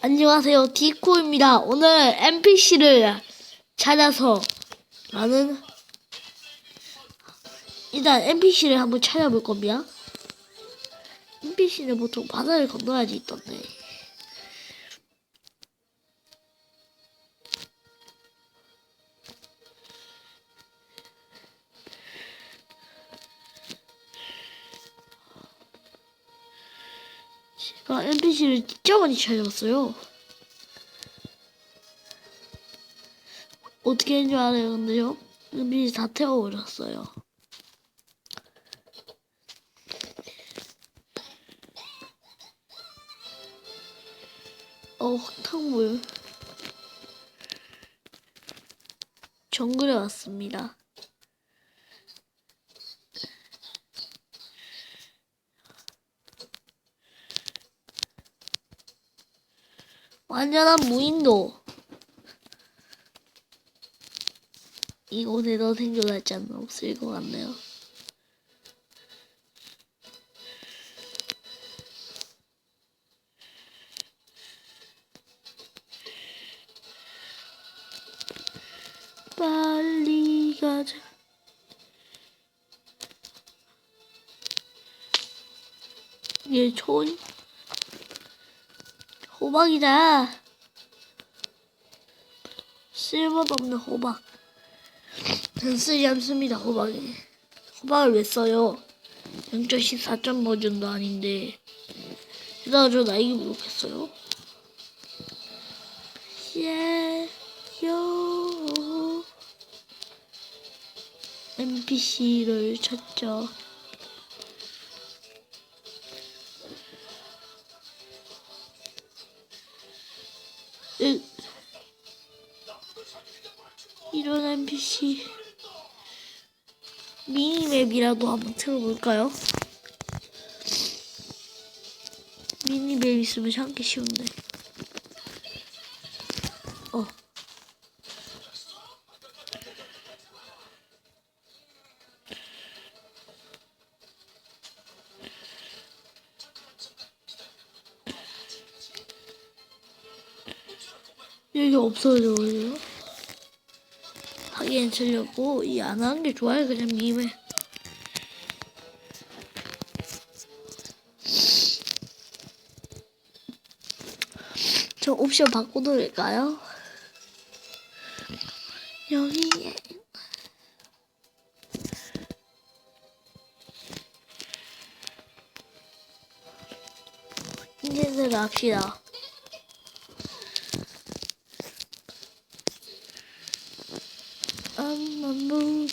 안녕하세요. 디코입니다. 오늘 NPC를 찾아서 나는 일단 NPC를 한번 찾아볼 겁니다. NPC는 보통 바다를 건너야지 있던데. 제가 NPC를 진짜 많이 찾아봤어요. 어떻게 했는 줄 알아요, 근데요? NPC 다 태워버렸어요. 어, 확탕물. 정글에 왔습니다. 완전한 무인도. 이곳에도 생존할 자는 없을 것 같네요. 빨리 가자. 얘 촌. 호박이다. 쓸모도 없는 호박. 전 쓰지 않습니다, 호박이. 호박을 왜 써요? 0.14점 버전도 아닌데. 게다가 저 나이기 부족했어요. 예, 요. NPC를 찾죠. NPC 미니맵이라도 한번 틀어볼까요? 미니맵 있으면 참기 쉬운데. 어. 여기 없어져요 하기엔 틀렸고 이 안 하는 게 좋아요 그냥 미임에. 저 옵션 바꿔도 될까요? 여기에 인쇄를 합시다 앞만 보고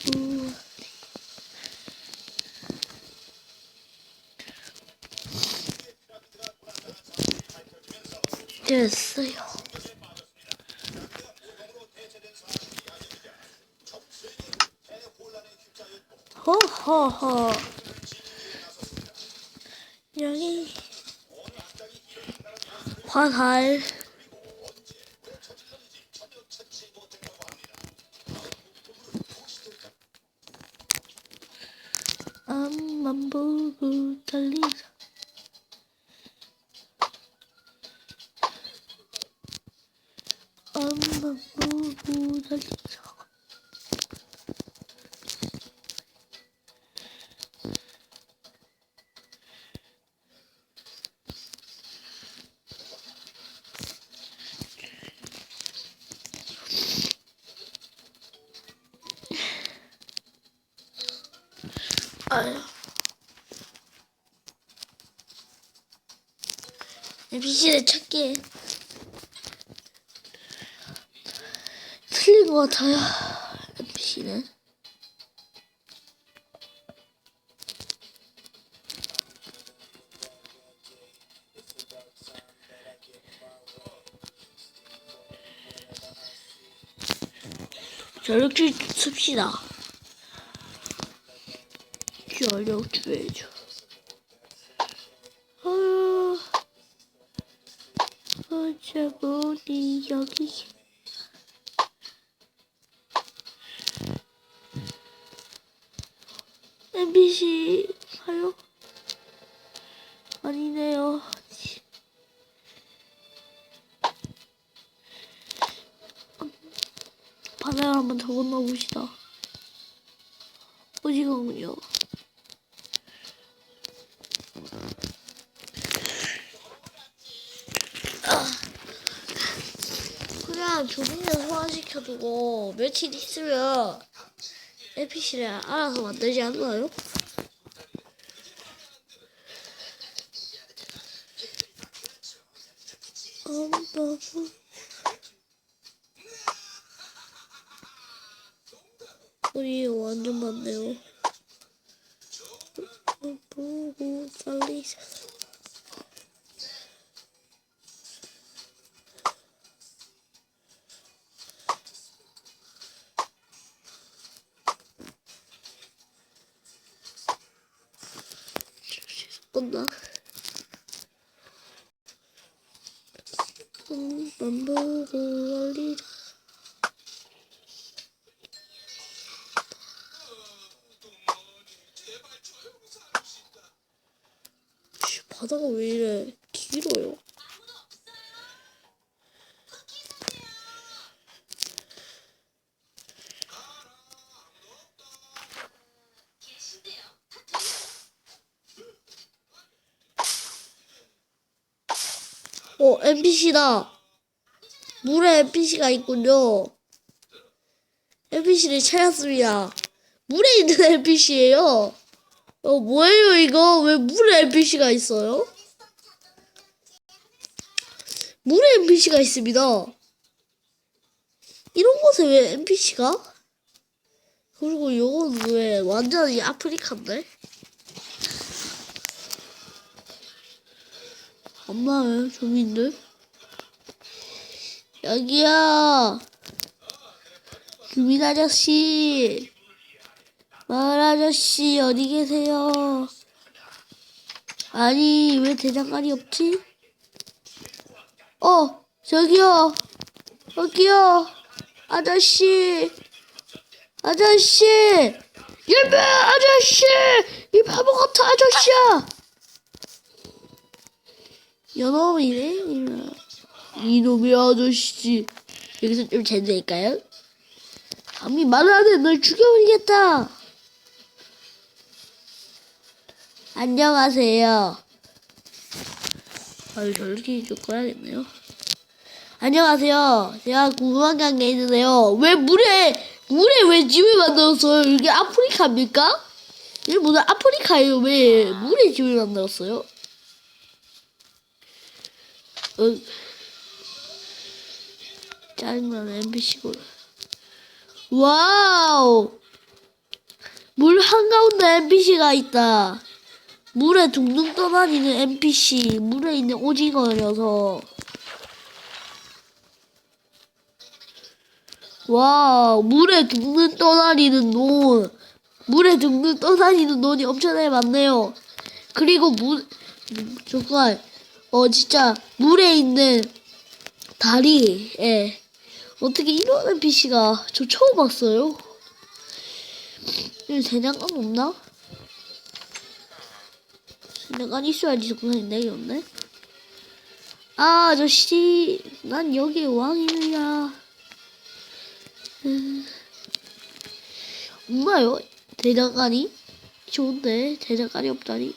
됐어요. 호호호 여기 화살 앞만 보고 달리자 앞만 보고 달리자 틀린 것 같아요. NPC는. 전력질 씁시다. 전력질해줘. 아, 어쩌고니 여기. 좀비시가요? 아니네요. 바다에 한번 적어놔 봅시다. 오지가군요. 그냥 조금만 소화시켜두고 며칠 있으면 에피시를 알아서 만들지 않나요? 엄마 우리 완전 많네요. 보고 살리자. 끝나. 씨, 바다가 왜 이래 길어요? 어, NPC다. 물에 NPC가 있군요. NPC를 찾았습니다. 물에 있는 NPC예요. 어, 뭐예요, 이거? 왜 물에 NPC가 있어요? 물에 NPC가 있습니다. 이런 곳에 왜 NPC가? 그리고 이건 왜 완전히 아프리카인데? 엄마요, 좀인데? 여기요! 주민 아저씨! 마을 아저씨, 어디 계세요? 아니, 왜 대장간이 없지? 어, 저기요! 여기요! 아저씨! 아저씨! 예배 아저씨! 이 바보 같은 아저씨야! 연놈이네 이놈. 이놈의 아저씨 여기서 좀 젠제일까요? 감히 말을 안해. 널 죽여버리겠다. 안녕하세요. 아유 저렇게 좀 꺼야겠네요. 안녕하세요. 제가 궁금한 게 있는데요. 왜 물에 물에 왜 집을 만들었어요? 이게 아프리카입니까? 무슨 아프리카예요. 왜 물에 집을 만들었어요? 응. 짜증나는 NPC고. 와우! 물 한가운데 NPC가 있다. 물에 둥둥 떠다니는 NPC. 물에 있는 오징어 녀석. 와우, 물에 둥둥 떠다니는 논. 물에 둥둥 떠다니는 논이 엄청나게 많네요. 그리고 물, 정말, 어, 진짜, 물에 있는 다리, 예. 어떻게 이런 NPC가 저 처음 봤어요. 여기 대장간 없나? 대장간 있어야지 여기 없네. 아, 아저씨, 난 여기 왕이야. 음, 없나요? 대장간이? 좋은데, 대장간이 없다니.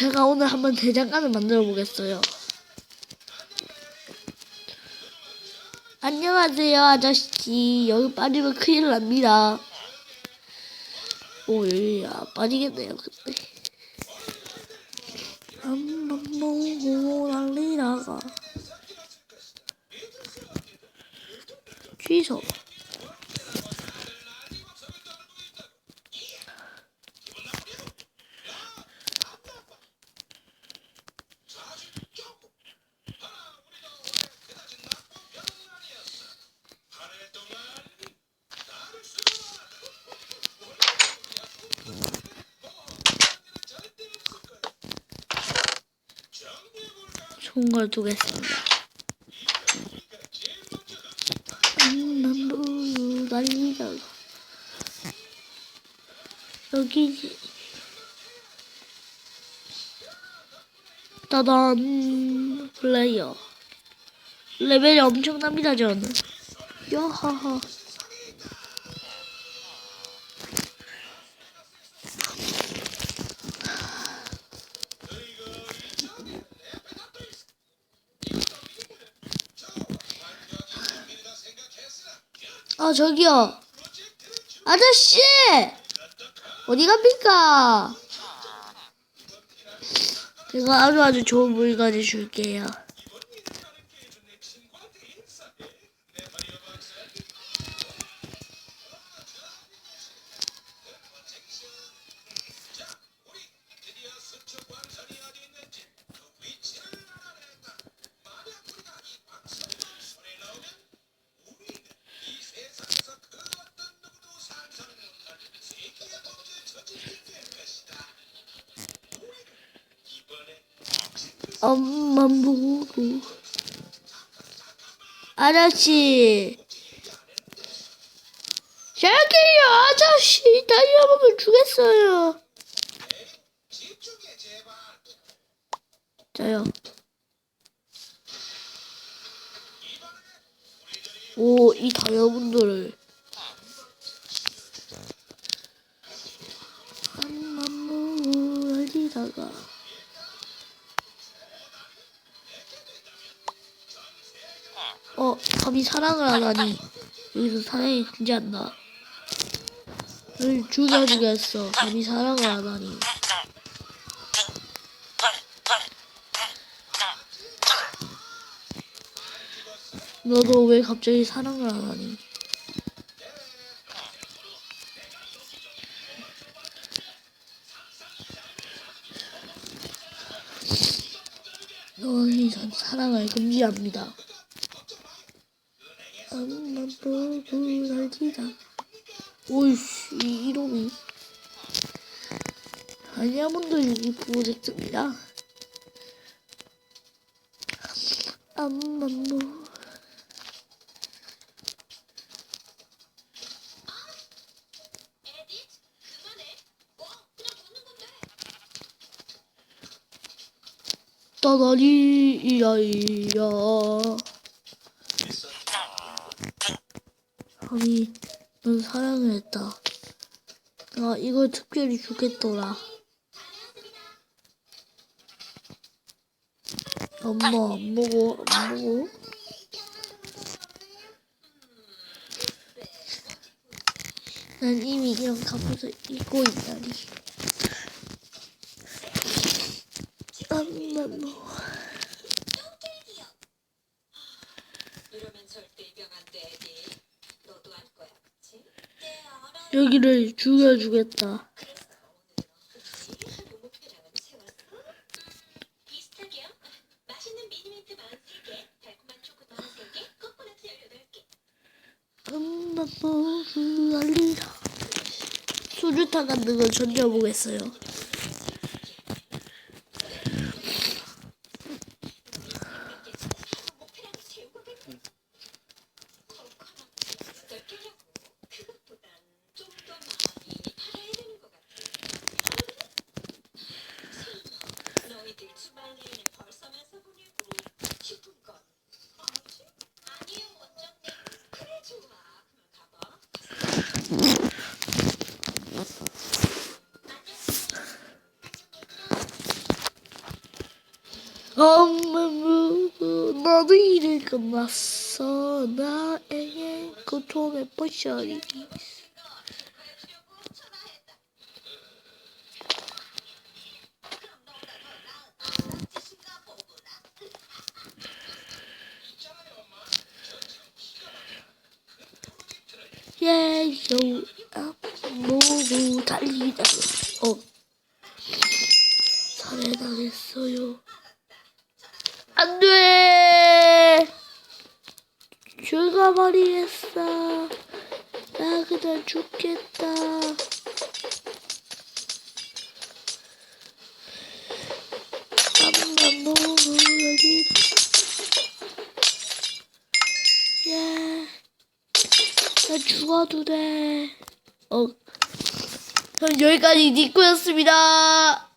제가 오늘 한번 대장간을 만들어 보겠어요. 안녕하세요, 아저씨. 여기 빠지면 큰일 납니다. 오, 여기 아, 빠지겠네요, 근데. 한번 보고 난리 나가. 취소. 걸 두겠습니다. 한번보고 난리나가. 여기지. 따단 플레이어 레벨이 엄청납니다 저는 야하하 아 저기요. 아저씨! 어디 갑니까? 제가 아주 아주 좋은 물건을 줄게요 보고 아저씨. 저기요 아저씨. 다이아몬드 주겠어요. 저요. 오 이 다이아몬드를. 한만 어디다가 감히 사랑을 하다니. 여기서 사랑이 존재한다. 을 죽여주겠어. 감히 사랑을 하다니. 너도 왜 갑자기 사랑을 하다니? 너희 전 사랑을 금지합니다. 엄마 보고 날지다. 오이씨, 이 이놈이. 다이아몬드 유기 프로젝트입니다. 엄마 보 이야이야. 아니, 넌 사랑을 했다. 나 이걸 특별히 주겠더라. 엄마 안 먹어. 난 이미 이런 갑옷을 입고 있다니. 엄마 먹 먹으 알리라. 수류탄 같은 걸 던져보겠어요. 목표량을 채우고 겠네 코코넛 널 깨려고. 그것보단 좀 더 많이 팔아야 되는 것 같아. 설마 너희들 주말 내내 벌써면서 보내고 싶은 건 뭐지? 아니에요, 원장님. 그래, 좋아. 그럼 가봐. 엄마 먹으 일을 끝났어. 나에게 고통의 포션이. 예요 아, 모두 달리다. 어. 살해당했어요. 안 돼! 죽어버리겠어. 나 그냥 죽겠다. 한번 먹으려니. 예. 나 죽어도 돼. 어. 그럼 여기까지 니꾸였습니다.